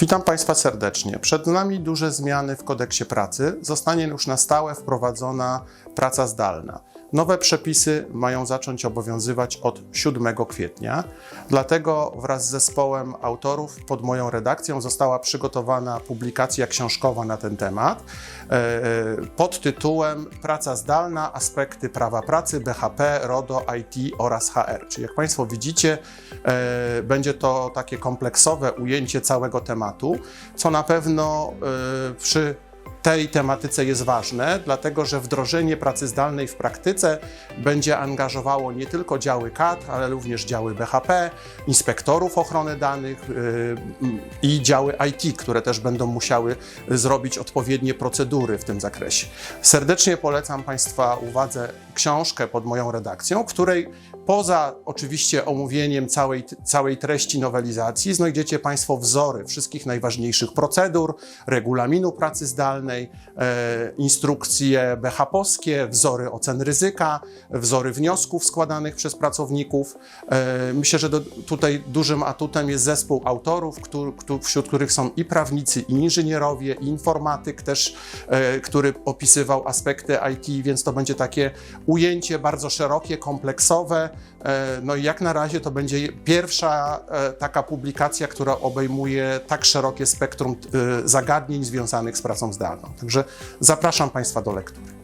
Witam Państwa serdecznie. Przed nami duże zmiany w kodeksie pracy. Zostanie już na stałe wprowadzona praca zdalna. Nowe przepisy mają zacząć obowiązywać od 7 kwietnia. Dlatego wraz z zespołem autorów pod moją redakcją została przygotowana publikacja książkowa na ten temat e, e, pod tytułem Praca zdalna, aspekty prawa pracy, BHP, RODO, IT oraz HR. Czyli jak Państwo widzicie, e, będzie to takie kompleksowe ujęcie całego tematu, co na pewno przy tej tematyce jest ważne, dlatego że wdrożenie pracy zdalnej w praktyce będzie angażowało nie tylko działy KAD, ale również działy BHP, inspektorów ochrony danych yy, i działy IT, które też będą musiały zrobić odpowiednie procedury w tym zakresie. Serdecznie polecam Państwa uwadze książkę pod moją redakcją, której poza oczywiście omówieniem całej, całej treści nowelizacji znajdziecie Państwo wzory wszystkich najważniejszych procedur, regulaminu pracy zdalnej, e, instrukcje BHP-owskie, wzory ocen ryzyka, wzory wniosków składanych przez pracowników. E, myślę, że do, tutaj dużym atutem jest zespół autorów, któ, któ, wśród których są i prawnicy, i inżynierowie, i informatyk też, e, który opisywał aspekty IT, więc to będzie takie ujęcie bardzo szerokie, kompleksowe. No i jak na razie to będzie pierwsza taka publikacja, która obejmuje tak szerokie spektrum zagadnień związanych z pracą zdalną. Także zapraszam Państwa do lektury.